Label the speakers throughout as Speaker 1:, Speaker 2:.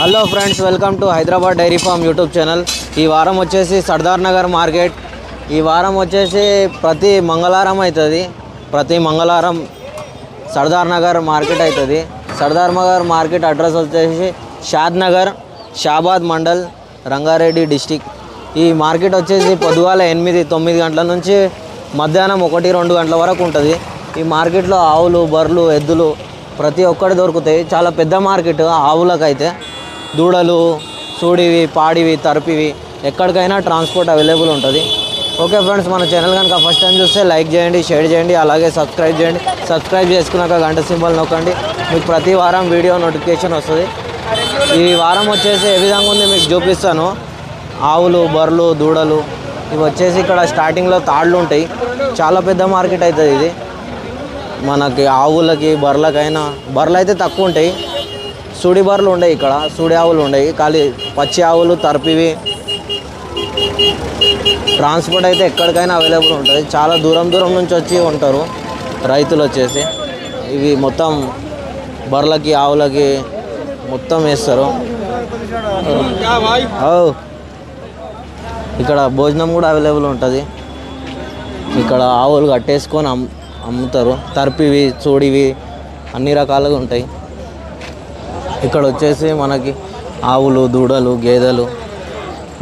Speaker 1: Hello friends welcome to Hyderabad dairy farm YouTube channel. ఈ వారం వచ్చేసి సర్దార్ నగర్ మార్కెట్. ఈ వారం వచ్చేసి ప్రతి మంగళవారం అవుతుంది. ప్రతి మంగళవారం సర్దార్ నగర్ మార్కెట్ అవుతుంది. సర్దార్ నగర్ మార్కెట్ అడ్రస్ వచ్చేసి షాద్ నగర్ షాబాద్ మండల్ రంగారెడ్డి డిస్టిక్. ఈ మార్కెట్ వచ్చేసి పొద్దుగాల ఎనిమిది తొమ్మిది గంటల నుంచి మధ్యాహ్నం ఒకటి రెండు గంటల వరకు ఉంటుంది. ఈ మార్కెట్లో ఆవులు బర్రెలు ఎద్దులు ప్రతి ఒక్కటి దొరుకుతాయి. చాలా పెద్ద మార్కెట్ ఆవులకైతే. దూడలు సూడివి పాడివి తరిపివి ఎక్కడికైనా ట్రాన్స్పోర్ట్ అవైలబుల్ ఉంటుంది. ఓకే ఫ్రెండ్స్ మన ఛానల్ కనుక ఫస్ట్ టైం చూస్తే లైక్ చేయండి షేర్ చేయండి అలాగే సబ్స్క్రైబ్ చేయండి. సబ్స్క్రైబ్ చేసుకున్నాక గంట సింబల్ నొక్కండి. మీకు ప్రతి వారం వీడియో నోటిఫికేషన్ వస్తుంది. ఈ వారం వచ్చేసి ఏ విధంగా ఉంది మీకు చూపిస్తాను. ఆవులు బర్రెలు దూడలు ఇవి వచ్చేసి ఇక్కడ స్టార్టింగ్లో తాళ్ళు ఉంటాయి. చాలా పెద్ద మార్కెట్ అవుతుంది ఇది. మనకి ఆవులకి బర్రెలకైనా బర్రెలు అయితే తక్కువ ఉంటాయి. సూడి బర్రెలు ఉండవు ఇక్కడ సూడి ఆవులు ఉండవు ఖాళీ పచ్చి ఆవులు తరిపివి. ట్రాన్స్పోర్ట్ అయితే ఎక్కడికైనా అవైలబుల్ ఉంటుంది. చాలా దూరం దూరం నుంచి వచ్చి ఉంటారు రైతులు వచ్చేసి. ఇవి మొత్తం బర్రెలకి ఆవులకి మొత్తం వేస్తారు. ఇక్కడ భోజనం కూడా అవైలబుల్ ఉంటుంది. ఇక్కడ ఆవులు కట్టేసుకొని అమ్ అమ్ముతారు. తరిపివి చూడివి అన్ని రకాలుగా ఉంటాయి. ఇక్కడ వచ్చేసి మనకి ఆవులు దూడలు గేదెలు.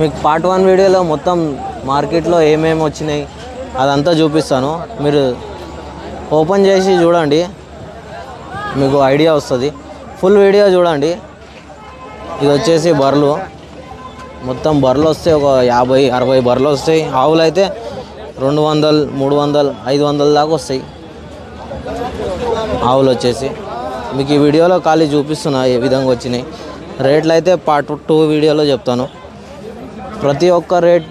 Speaker 1: మీకు పార్ట్ వన్ వీడియోలో మొత్తం మార్కెట్లో ఏమేమి వచ్చినాయి అదంతా చూపిస్తాను. మీరు ఓపెన్ చేసి చూడండి. మీకు ఐడియా వస్తుంది. ఫుల్ వీడియో చూడండి. ఇది వచ్చేసి బర్రెలు మొత్తం బర్రెలు వస్తాయి ఒక యాభై అరవై బర్రెలు వస్తాయి. ఆవులు అయితే రెండు వందలు మూడు వందలు ఐదు వందల దాకా వస్తాయి. ఆవులు వచ్చేసి. మీకు ఈ వీడియోలో ఖాళీ చూపిస్తున్నా ఏ విధంగా వచ్చినాయి. రేట్లు అయితే పార్ట్ టూ వీడియోలో చెప్తాను. ప్రతి ఒక్క రేట్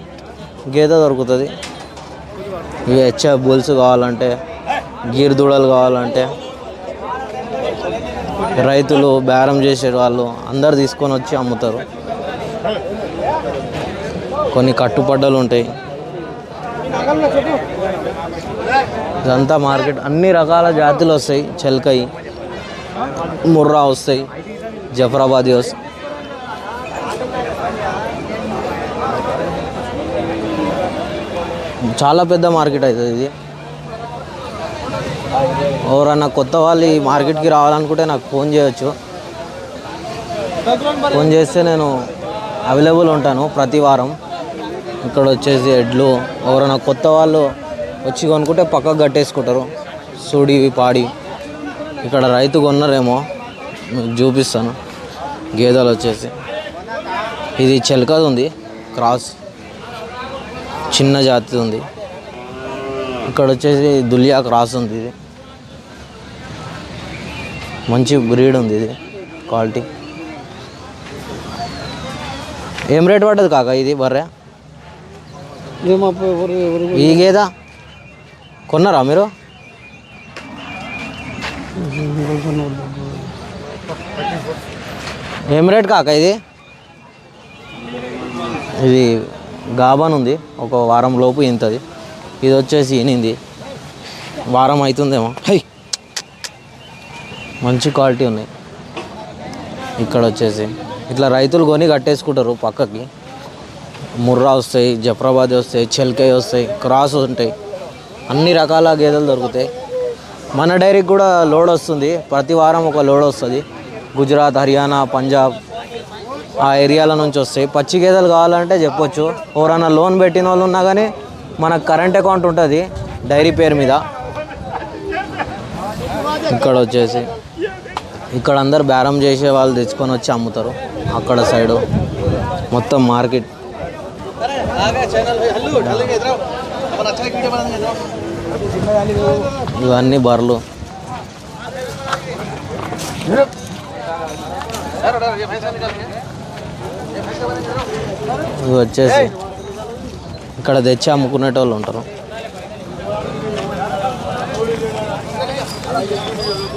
Speaker 1: గేదె దొరుకుతుంది. ఇవి హెచ్ఎఫ్ బుల్స్ కావాలంటే గీర్ దూడలు కావాలంటే రైతులు బేరం చేసే వాళ్ళు అందరు తీసుకొని వచ్చి అమ్ముతారు. కొన్ని కట్టుపడ్డలు ఉంటాయి. ఇదంతా మార్కెట్ అన్ని రకాల జాతులు వస్తాయి చెలకాయి. ముర్రా వస్తాయి జఫరాబాదీ వస్తాయి. చాలా పెద్ద మార్కెట్ అవుతుంది ఇది. ఎవరన్నా కొత్త వాళ్ళు ఈ మార్కెట్కి రావాలనుకుంటే నాకు ఫోన్ చేయొచ్చు. ఫోన్ చేస్తే నేను అవైలబుల్ ఉంటాను ప్రతి వారం. ఇక్కడ వచ్చేసి ఎడ్లు ఎవరైనా కొత్త వాళ్ళు వచ్చి కొనుక్కుంటే పక్కకు కట్టేసుకుంటారు. సూడివి పాడి. ఇక్కడ రైతు కొన్నారేమో మీకు చూపిస్తాను. గేదెలు వచ్చేసి. ఇది చెలకది ఉంది క్రాస్ చిన్న జాతి ఉంది. ఇక్కడ వచ్చేసి దులియా క్రాస్ ఉంది ఇది. మంచి బ్రీడ్ ఉంది ఇది క్వాలిటీ. ఏం రేట్ పడ్డది కాక ఇది బర్రె? ఈ గేదా? కొన్నారా మీరు? ఏం రేట్ కాక ఇది? ఇది గాబాన్ ఉంది. ఒక వారం లోపు ఇంతది ఇది వచ్చేసి ఈనింది. వారం అవుతుందేమో హై! మంచి క్వాలిటీ ఉన్నాయి. ఇక్కడ వచ్చేసి. ఇట్లా రైతులు కొని కట్టేసుకుంటారు పక్కకి. ముర్రా వస్తాయి జఫరాబాద్ వస్తాయి చెల్కై వస్తాయి క్రాస్ ఉంటాయి. అన్ని రకాల గేదెలు దొరుకుతాయి. మన డైరీకి కూడా లోడ్ వస్తుంది. ప్రతి వారం ఒక లోడ్ వస్తుంది. గుజరాత్ హర్యానా పంజాబ్ ఆ ఏరియాల నుంచి వస్తాయి. పచ్చి గేదెలు కావాలంటే చెప్పొచ్చు. ఎవరైనా లోన్ పెట్టిన వాళ్ళు ఉన్నా కానీ మనకు కరెంట్ అకౌంట్ ఉంటుంది డైరీ పేరు మీద. ఇక్కడ వచ్చేసి ఇక్కడ అందరు బేరం చేసే వాళ్ళు తెచ్చుకొని వచ్చి అమ్ముతారు. అక్కడ సైడు మొత్తం మార్కెట్. ఇవన్నీ బర్రెలు ఇవి వచ్చేసి ఇక్కడ తెచ్చి అమ్ముకునేటోళ్ళు ఉంటారు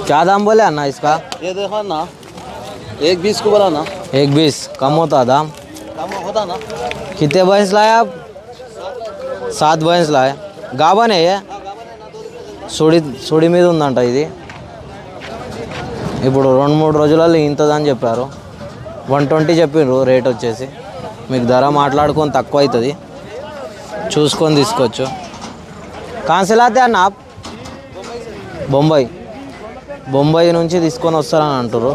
Speaker 1: क्या दाम बोले अन्ना इसका
Speaker 2: ये देखो ना एक बीस को बोला ना
Speaker 1: एक बीस कम होता दाम
Speaker 2: कम होता ना
Speaker 1: कितने भैंस लाए आप సాత్ బయన్స్లా గాబానే సుడి సుడి మీద ఉందంట ఇది. ఇప్పుడు రెండు మూడు రోజులలో ఇంతదని చెప్పారు. వన్ ట్వంటీ చెప్పిండ్రు రేట్ వచ్చేసి. మీకు ధర మాట్లాడుకొని తక్కువ అవుతుంది చూసుకొని తీసుకోవచ్చు. కాన్సిలాతే అన్న బొంబాయి. బొంబాయి నుంచి తీసుకొని వస్తారని అంటారు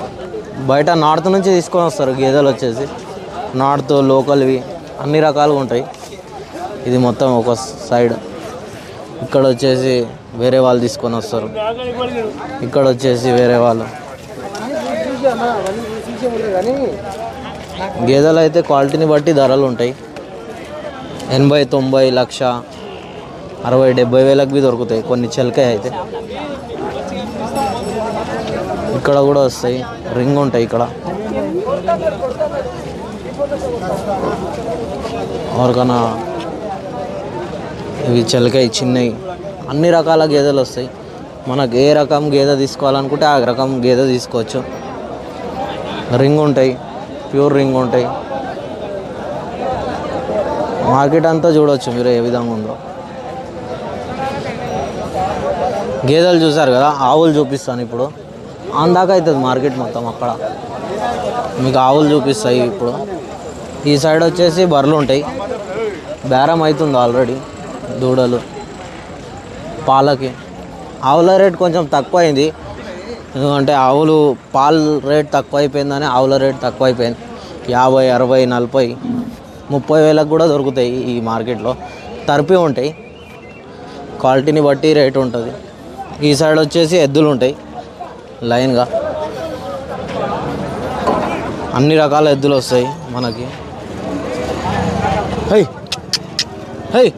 Speaker 1: బయట నార్త్ నుంచి తీసుకొని వస్తారు గేదెలు వచ్చేసి. నార్త్ లోకల్వి అన్ని రకాలుగా ఉంటాయి. ఇది మొత్తం ఒక సైడ్. ఇక్కడ వచ్చేసి వేరే వాళ్ళు తీసుకొని వస్తారు. ఇక్కడ వచ్చేసి వేరే వాళ్ళు. గేదెలు అయితే క్వాలిటీని బట్టి ధరలు ఉంటాయి. ఎనభై తొంభై లక్ష అరవై డెబ్బై వేలకు బి దొరుకుతాయి. కొన్ని చిలకాయ అయితే. ఇక్కడ కూడా వస్తాయి. రింగ్ ఉంటాయి ఇక్కడ. ఎవరికైనా ఇవి చిలకాయ చిన్నవి అన్ని రకాల గేదెలు వస్తాయి. మనకు ఏ రకం గేదె తీసుకోవాలనుకుంటే ఆ రకం గేదె తీసుకోవచ్చు. రింగ్ ఉంటాయి. ప్యూర్ రింగ్ ఉంటాయి. మార్కెట్ అంతా చూడవచ్చు మీరు ఏ విధంగా ఉందో. గేదెలు చూసారు కదా ఆవులు చూపిస్తాను ఇప్పుడు. అందాక అవుతుంది మార్కెట్ మొత్తం అక్కడ. మీకు ఆవులు చూపిస్తాయి ఇప్పుడు. ఈ సైడ్ వచ్చేసి బర్రెలు ఉంటాయి. బేరం అవుతుంది ఆల్రెడీ. దూడలు పాలకి. ఆవుల రేట్ కొంచెం తక్కువ అయింది ఎందుకంటే ఆవులు పాల రేట్ తక్కువ అయిపోయిందని ఆవుల రేట్ తక్కువ అయిపోయింది యాభై అరవై నలభై ముప్పై వేలకు కూడా దొరుకుతాయి ఈ మార్కెట్లో. తరిపి ఉంటాయి. క్వాలిటీని బట్టి రేట్ ఉంటుంది. ఈ సైడ్ వచ్చేసి ఎద్దులు ఉంటాయి లైన్గా. అన్ని రకాల ఎద్దులు వస్తాయి మనకి. హై! హై!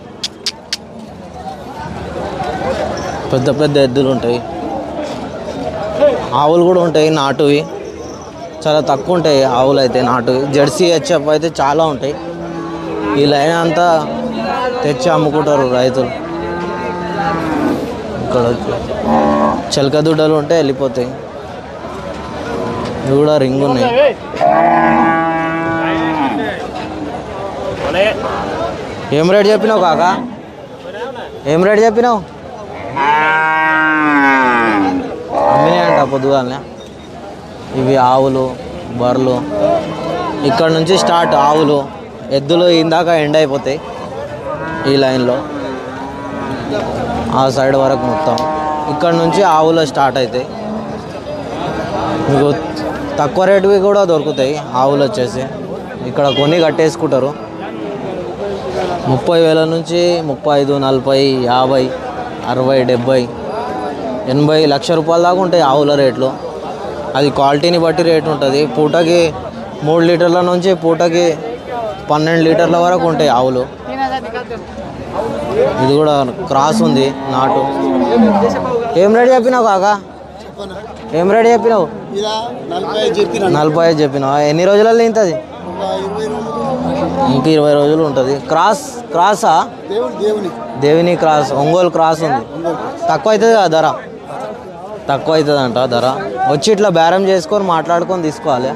Speaker 1: పెద్ద పెద్ద ఎద్దులు ఉంటాయి. ఆవులు కూడా ఉంటాయి నాటువి. చాలా తక్కువ ఉంటాయి ఆవులు అయితే నాటువి. జెర్సీ హెచ్ఎఫ్ అయితే చాలా ఉంటాయి. ఈ లైన్ అంతా తెచ్చి అమ్ముకుంటారు రైతులు. ఇక్కడ చిలక దుడ్డలు ఉంటే వెళ్ళిపోతాయి. ఇవి కూడా రింగ్ ఉన్నాయి. ఏం రేట్ చెప్పినావు కాక? ఏం రేట్ చెప్పినావు అమ్మినాయి అంట పొద్దుగాలనే. ఇవి ఆవులు బర్రెలు. ఇక్కడ నుంచి స్టార్ట్ ఆవులు. ఎద్దులు ఇందాక ఎండ్ అయిపోతాయి ఈ లైన్లో. ఆ సైడ్ వరకు మొత్తం. ఇక్కడ నుంచి ఆవులు స్టార్ట్ అవుతాయి. మీకు తక్కువ రేటువి కూడా దొరుకుతాయి ఆవులు వచ్చేసి. ఇక్కడ కొన్ని కట్టేసుకుంటారు. ముప్పై వేల నుంచి ముప్పై ఐదు నలభై యాభై అరవై డెబ్బై ఎనభై లక్ష రూపాయల దాకా ఉంటాయి ఆవుల రేట్లు. అది క్వాలిటీని బట్టి రేట్ ఉంటుంది. పూటకి మూడు లీటర్ల నుంచి పూటకి పన్నెండు లీటర్ల వరకు ఉంటాయి ఆవులు. ఇది కూడా క్రాస్ ఉంది నాటు. ఏం రేట్ చెప్పినావు కాక? ఏం రేట్ చెప్పినావు?
Speaker 2: నలభై ఐదు
Speaker 1: చెప్పినావు? ఎన్ని రోజులలో ఇంతది? ఇంక ఇరవై రోజులు ఉంటుంది. క్రాస్ క్రాసా?
Speaker 2: దేవిని
Speaker 1: క్రాస్ ఒంగోలు క్రాస్ ఉంది. తక్కువ అవుతుంది కదా ధర? తక్కువ అవుతుందంట ధర. వచ్చి ఇట్లా బేరం చేసుకొని మాట్లాడుకొని తీసుకోవాలి.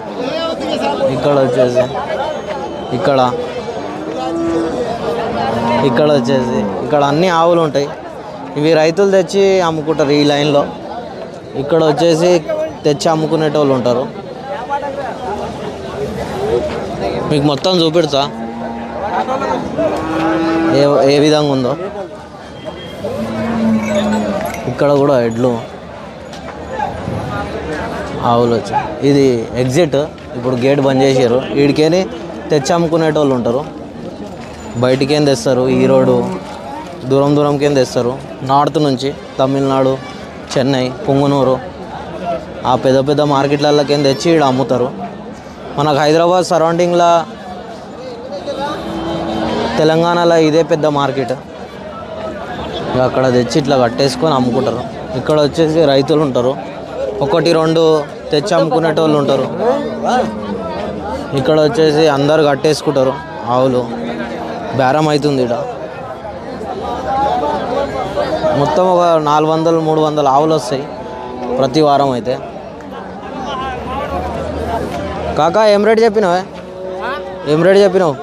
Speaker 1: ఇక్కడ వచ్చేసి ఇక్కడ ఇక్కడ వచ్చేసి ఇక్కడ అన్ని ఆవులు ఉంటాయి. ఇవి రైతులు తెచ్చి అమ్ముకుంటారు ఈ లైన్లో. ఇక్కడ వచ్చేసి తెచ్చి అమ్ముకునేటోళ్ళు ఉంటారు. మీకు మొత్తం చూపెడతా. ఏ ఏ విధంగా ఉందో. ఇక్కడ కూడా ఎడ్లు. ఆవులు వచ్చి. ఇది ఎగ్జిట్ ఇప్పుడు గేట్ బంద్ చేసారు వీడికేని తెచ్చి అమ్ముకునేటోళ్ళు ఉంటారు. బయటికేం తెస్తారు? ఈరోడు దూరం దూరంకేం తెస్తారు? నార్త్ నుంచి తమిళనాడు చెన్నై పుంగనూరు ఆ పెద్ద పెద్ద మార్కెట్లకేం తెచ్చి ఇక్కడ అమ్ముతారు. మనకు హైదరాబాద్ సరౌండింగ్లో తెలంగాణలో ఇదే పెద్ద మార్కెట్. ఇక అక్కడ తెచ్చి ఇట్లా కట్టేసుకొని అమ్ముకుంటారు. ఇక్కడ వచ్చేసి రైతులు ఉంటారు ఒకటి రెండు తెచ్చి అమ్ముకునేటోళ్ళు ఉంటారు. ఇక్కడ వచ్చేసి అందరు కట్టేసుకుంటారు ఆవులు. బేరం అవుతుంది ఇక్కడ మొత్తం ఒక నాలుగు వందలు మూడు వందల ఆవులు వస్తాయి ప్రతి వారం అయితే. కాకా ఏం రేట్ చెప్పినావే? ఏం రేట్ చెప్పినావు?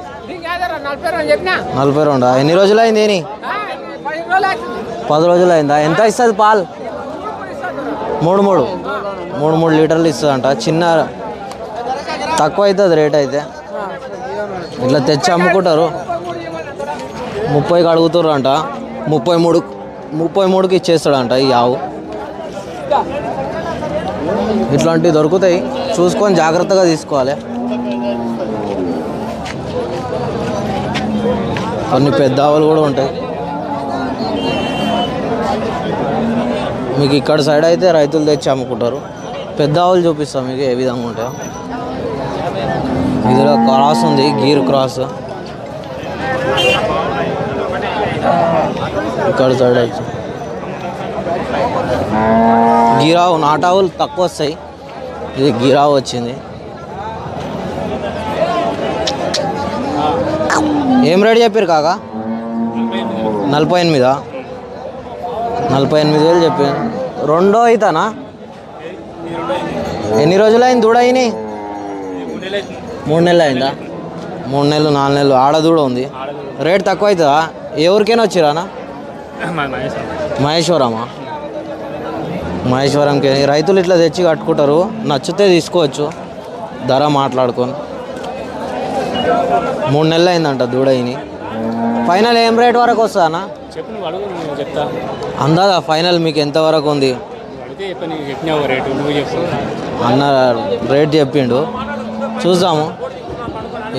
Speaker 1: నలభై రెండు? ఎన్ని రోజులు అయింది ఏని పది రోజులు అయిందా? ఎంత ఇస్తుంది పాలు? మూడు మూడు. మూడు మూడు లీటర్లు ఇస్తుందంట. చిన్న తక్కువ అవుతుంది రేట్ అయితే. ఇట్లా తెచ్చి అమ్ముకుంటారు. ముప్పైకి అడుగుతారు అంట ముప్పై మూడు ముప్పై మూడుకి ఇచ్చేస్తాడంట ఈ ఆవు. ఇట్లాంటివి దొరుకుతాయి. చూసుకొని జాగ్రత్తగా తీసుకోవాలి. కొన్ని పెద్ద ఆవులు కూడా ఉంటాయి. మీకు ఇక్కడ సైడ్ అయితే రైతులు తెచ్చి అమ్ముకుంటారు. పెద్ద ఆవులు చూపిస్తాం మీకు ఏ విధంగా ఉంటాయో. ఇదిలో క్రాస్ ఉంది గీర్ క్రాస్. ఇక్కడ చూడవచ్చు గిరావు నాటావులు తక్కువ వస్తాయి. ఇది గిరావు వచ్చింది. ఏం రెడీ చెప్పారు కాక? నలభై ఎనిమిదా? నలభై ఎనిమిది వేలు చెప్పారు. రెండో అవుతానా ఎన్ని రోజులైంది దూడ అయినాయి మూడు నెలలు అయిందా మూడు నెలలు నాలుగు నెలలు ఆడ దూడ ఉంది. రేట్ తక్కువ అవుతుందా ఎవరికైనా వచ్చిరానా మహేశ్వరమా? మహేశ్వరంకి రైతులు ఇట్లా తెచ్చి కట్టుకుంటారు. నచ్చితే తీసుకోవచ్చు. ధర మాట్లాడుకొని. మూడు నెలలు అయిందంట దూడయిని ఫైనల్ ఏం రేట్ వరకు
Speaker 3: చెప్తా.
Speaker 1: అందాదా ఫైనల్ మీకు ఎంత వరకు ఉంది? అన్న రేట్ చెప్పిండు. చూద్దాము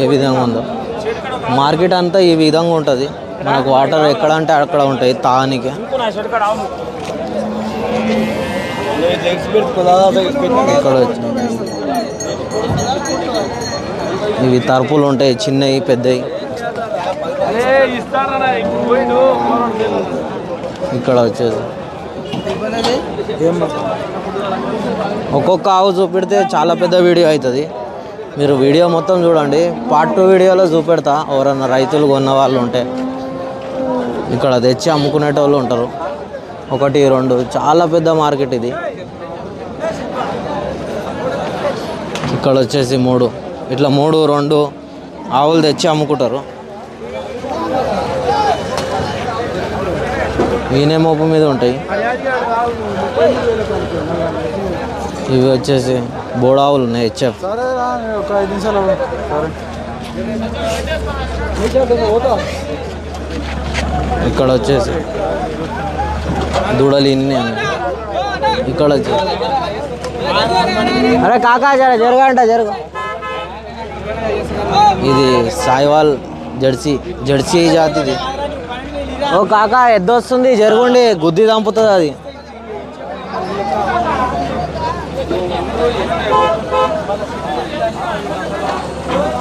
Speaker 1: ఏ విధంగా ఉందో. మార్కెట్ అంతా ఈ విధంగా ఉంటుంది. మనకు వాటర్ ఎక్కడ అంటే అక్కడ ఉంటాయి తానికి ఇక్కడ ఇవి తరపులు ఉంటాయి చిన్నవి పెద్దవి. ఇక్కడ వచ్చేసి ఒక్కొక్క ఆవు చూపెడితే చాలా పెద్ద వీడియో అవుతుంది. మీరు వీడియో మొత్తం చూడండి. పార్ట్ టూ వీడియోలో చూపెడతా. ఎవరన్నా రైతులు కొన్న వాళ్ళు ఉంటే. ఇక్కడ తెచ్చి అమ్ముకునేటోళ్ళు ఉంటారు. ఒకటి రెండు. చాలా పెద్ద మార్కెట్ ఇది. ఇక్కడ వచ్చేసి మూడు. ఇట్లా మూడు రెండు ఆవులు తెచ్చి అమ్ముకుంటారు. ఈయనే మోపు మీద ఉంటాయి. ఇవి వచ్చేసి బోడావులు ఉన్నాయి హెచ్ఎఫ్. ఇక్కడ వచ్చేసి దూడలు ఇన్ని ఇక్కడ వచ్చేసి అరే కాకా జర జరగంట జరుగు. ఇది సాయివాల్ జెర్సీ జెర్సీ జాతిది. ఓ కాకా ఎద్దొస్తుంది జరుగుండి గుద్ది దంపుతుంది అది.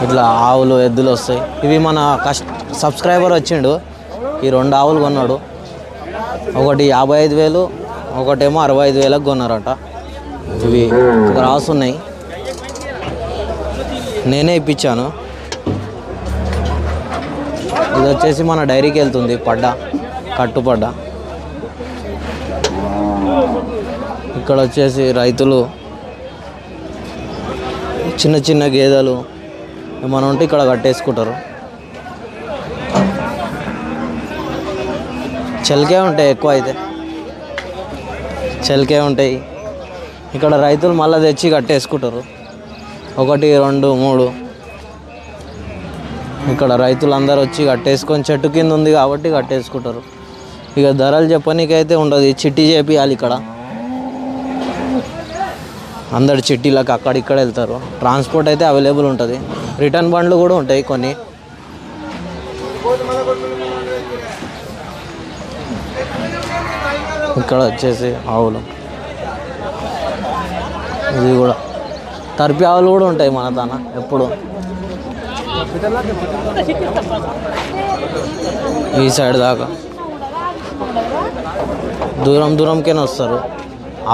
Speaker 1: ఇట్లా ఆవులు ఎద్దులు వస్తాయి. ఇవి మన కష్ట సబ్స్క్రైబర్ వచ్చిండు. ఈ రెండు ఆవులు కొన్నాడు. ఒకటి యాభై ఐదు వేలు ఒకటేమో అరవై ఐదు వేలకు కొన్నారట. ఇవి క్రాస్ ఉన్నాయి నేనే ఇప్పించాను. ఇది వచ్చేసి మన డైరీకి వెళ్తుంది పడ్డ కట్టుపడ్డ. ఇక్కడ వచ్చేసి రైతులు చిన్న చిన్న గేదెలు ఏమైనా ఉంటే ఇక్కడ కట్టేసుకుంటారు. చెలికే ఉంటాయి ఎక్కువ అయితే. చెలికే ఉంటాయి. ఇక్కడ రైతులు మళ్ళీ తెచ్చి కట్టేసుకుంటారు. ఒకటి రెండు మూడు. ఇక్కడ రైతులందరూ వచ్చి కట్టేసుకొని చెట్టు కింద ఉంది కాబట్టి కట్టేసుకుంటారు. ఇక ధరలు చెప్పనీకైతే ఉండదు చిట్టి చేపియాలి ఇక్కడ. అందరు చిట్టీలకు అక్కడిక్కడ వెళ్తారు. ట్రాన్స్పోర్ట్ అయితే అవైలబుల్ ఉంటుంది. రిటర్న్ బండ్లు కూడా ఉంటాయి కొన్ని. ఇక్కడ వచ్చేసి ఆవులు. ఇది కూడా. తర్పి ఆవులు కూడా ఉంటాయి మన తన ఎప్పుడు. ఈ సైడ్ దాకా. దూరం దూరంకేనే వస్తారు.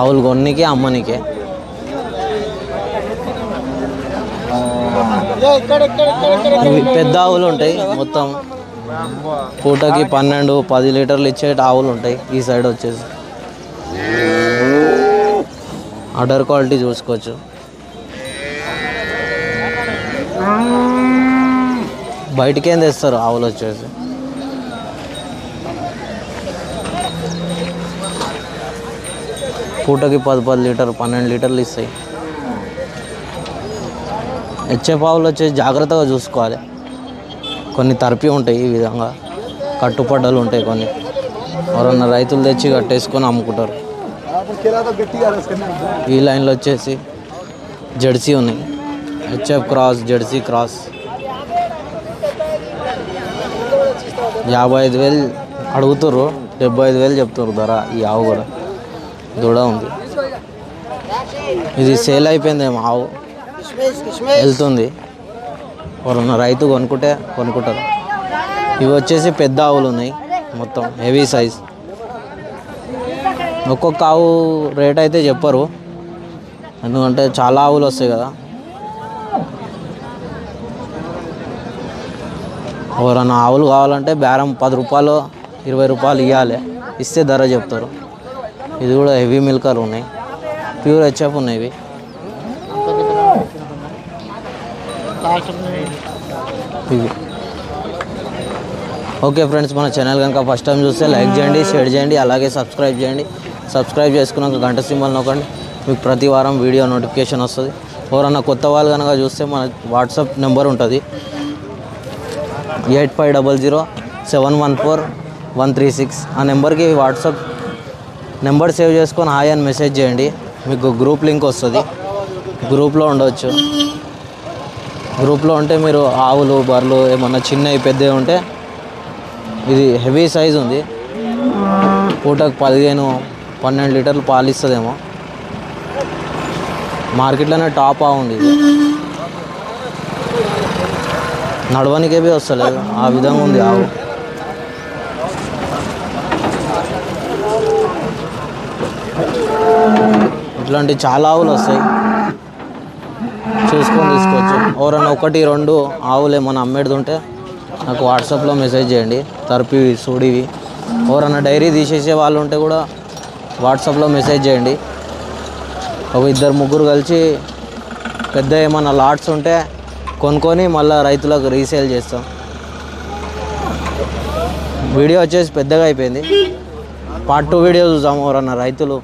Speaker 1: ఆవులు కొన్నికే అమ్మనికే. పెద్ద ఆవులు ఉంటాయి. మొత్తం పూటకి పన్నెండు పది లీటర్లు ఇచ్చే ఆవులు ఉంటాయి. ఈ సైడ్ వచ్చేసి. అడర్ క్వాలిటీ చూసుకోవచ్చు. బయటికేం తెస్తారు ఆవులు వచ్చేసి? పూటకి పది పది లీటర్ పన్నెండు లీటర్లు ఇస్తాయి. హెచ్ఎఫ్ ఆవులు వచ్చేసి జాగ్రత్తగా చూసుకోవాలి. కొన్ని తరిపి ఉంటాయి ఈ విధంగా. కట్టుపడ్డలు ఉంటాయి కొన్ని. ఎవరన్నా రైతులు తెచ్చి కట్టేసుకొని అమ్ముకుంటారు. ఈ లైన్లో వచ్చేసి జెర్సీ ఉన్నాయి. HF cross Jersey cross. యాభై ఐదు వేలు అడుగుతారు డెబ్బై ఐదు వేలు చెప్తారు ధర ఈ ఆవు కూడా. దూడ ఉంది. ఇది సేల్ అయిపోయిందేమో ఆవు. వెళ్తుంది. ఎవరన్నా రైతు కొనుక్కుంటే కొనుక్కుంటారు. ఇవి వచ్చేసి పెద్ద ఆవులు ఉన్నాయి మొత్తం హెవీ సైజ్. ఒక్కొక్క ఆవు రేట్ అయితే చెప్పరు. ఎందుకంటే చాలా ఆవులు వస్తాయి కదా. ఎవరన్నా ఆవులు కావాలంటే బేరం పది రూపాయలు ఇరవై రూపాయలు ఇవ్వాలి ఇస్తే ధర చెప్తారు. ఇది కూడా హెవీ మిల్కర్ ఉన్నాయి. ప్యూర్ హెచ్ఎఫ్ ఉన్నాయి ఇవి. ఇవి. ఓకే ఫ్రెండ్స్ మన ఛానల్ కనుక ఫస్ట్ టైం చూస్తే లైక్ చేయండి షేర్ చేయండి అలాగే సబ్స్క్రైబ్ చేయండి. సబ్స్క్రైబ్ చేసుకున్నాక గంట సింబల్ నొక్కండి. మీకు ప్రతి వారం వీడియో నోటిఫికేషన్ వస్తుంది. ఎవరన్నా కొత్త వాళ్ళు కనుక చూస్తే మన వాట్సాప్ నెంబర్ ఉంటుంది. Eight five double zero seven one four one three six ఆ నెంబర్కి వాట్సాప్ నెంబర్ సేవ్ చేసుకొని హాయ్ అని మెసేజ్ చేయండి. మీకు గ్రూప్ లింక్ వస్తుంది. గ్రూప్లో ఉండవచ్చు గ్రూప్లో ఉంటే మీరు ఆవులు బర్రెలు ఏమన్నా చిన్నవి పెద్దవి ఉంటే ఇది హెవీ సైజ్ ఉంది. పూటకు పదిహేను పన్నెండు లీటర్లు పాలు ఇస్తుందేమో. మార్కెట్లోనే టాప్ ఆవు ఉంది ఇది. నడవనికే వస్తలేదు. ఆ విధంగా ఉంది ఆవు. ఇట్లాంటి చాలా ఆవులు వస్తాయి. చూసుకొని తీసుకోవచ్చు. ఎవరన్నా ఒకటి రెండు ఆవులు ఏమన్నా అమ్మేది ఉంటే నాకు వాట్సాప్లో మెసేజ్ చేయండి. తరిపివి సూడివి ఎవరన్నా డైరీ తీసేసే వాళ్ళు ఉంటే కూడా వాట్సాప్లో మెసేజ్ చేయండి. ఒక ఇద్దరు ముగ్గురు కలిసి పెద్ద ఏమైనా లాట్స్ ఉంటే కొనుక్కొని మళ్ళీ రైతులకు రీసేల్ చేస్తాం. వీడియో వచ్చేసి పెద్దగా అయిపోయింది. పార్ట్ టూ వీడియో చూసాము ఎవరన్నా రైతులు.